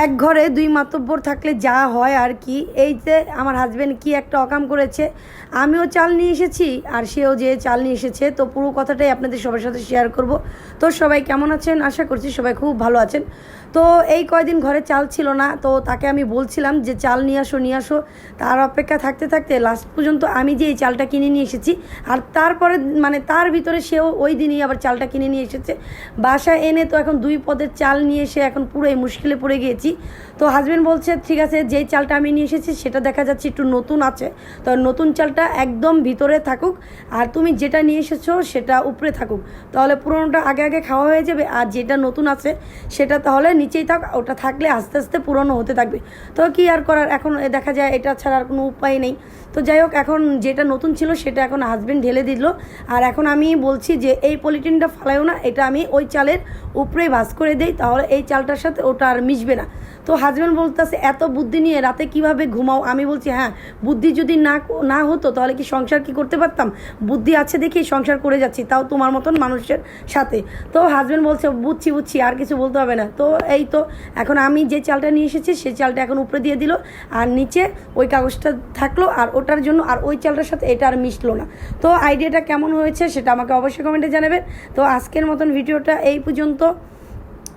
এক ঘরে দুই মাতব্বর থাকলে যা হয় আর কি। এই যে আমার হাজব্যান্ড কি একটা অকাম করেছে, আমিও চাল নিয়ে এসেছি আর সেও যে চাল নিয়ে এসেছে, তো পুরো কথাটাই আপনাদের সবার সাথে শেয়ার করব। তো সবাই কেমন আছেন? আশা করছি সবাই খুব ভালো আছেন। তো এই কয়দিন ঘরে চাল ছিল না, তো তাকে আমি বলছিলাম যে, চাল নিয়ে আসো নিয়ে আসো। তার অপেক্ষা থাকতে থাকতে লাস্ট পর্যন্ত আমি যে এই চালটা কিনে নিয়ে এসেছি, আর তারপরে মানে তার ভিতরে সেও ওই দিনই আবার চালটা কিনে নিয়ে এসেছে। বাসায় এনে তো এখন দুই পদের চাল নিয়ে এসে এখন পুরোই মুশকিলে পড়ে গিয়েছি। তো হাজব্যান্ড বলছে, ঠিক আছে, যেই চালটা আমি নিয়ে এসেছি, সেটা দেখা যাচ্ছে একটু নতুন আছে। তো নতুন চালটা একদম ভিতরে থাকুক, আর তুমি যেটা নিয়ে এসেছ, সেটা উপরে থাকুক। তাহলে পুরোনোটা আগে আগে খাওয়া হয়ে যাবে, আর যেটা নতুন আছে, সেটা তাহলে নিচেই থাক, ওটা থাকলে আস্তে আস্তে পুরনো হতে থাকবে। তো কি আর করার, এখন দেখা যায় এটা ছাড়া আর কোনো উপায় নেই। তো যাই হোক, এখন যেটা নতুন ছিল, সেটা এখন হাজব্যান্ড ঢেলে দিল। আর এখন আমি বলছি যে, এই পলিটিনটা ফালাইও না, এটা আমি ওই চালের উপরেই ভাজ করে দেই, তাহলে এই চালটার সাথে ওটা আর মিশবে না। তো হাজব্যান্ড বলতেছে, এত বুদ্ধি নিয়ে রাতে কীভাবে ঘুমাও? আমি বলছি হ্যাঁ বুদ্ধি যদি না না হতো তাহলে কি সংসার কি করতে পারতাম? বুদ্ধি আছে দেখি, সংসার করে যাচ্ছি, তাও তোমার মতন মানুষের সাথে। তো হাজব্যান্ড বলছে, বুঝছি বুঝছি, আর কিছু বলতে হবে না। তো এই তো, এখন আমি যে চালটা নিয়ে এসেছি সেই চালটা এখন উপরে দিয়ে দিল, আর নিচে ওই কাগজটা থাকল, আর ওটার জন্য, আর ওই চালটার সাথে এটা আর মিশলো না। তো আইডিয়াটা কেমন হয়েছে সেটা আমাকে অবশ্যই কমেন্টে জানাবেন। তো আজকের মতন ভিডিওটা এই পর্যন্ত।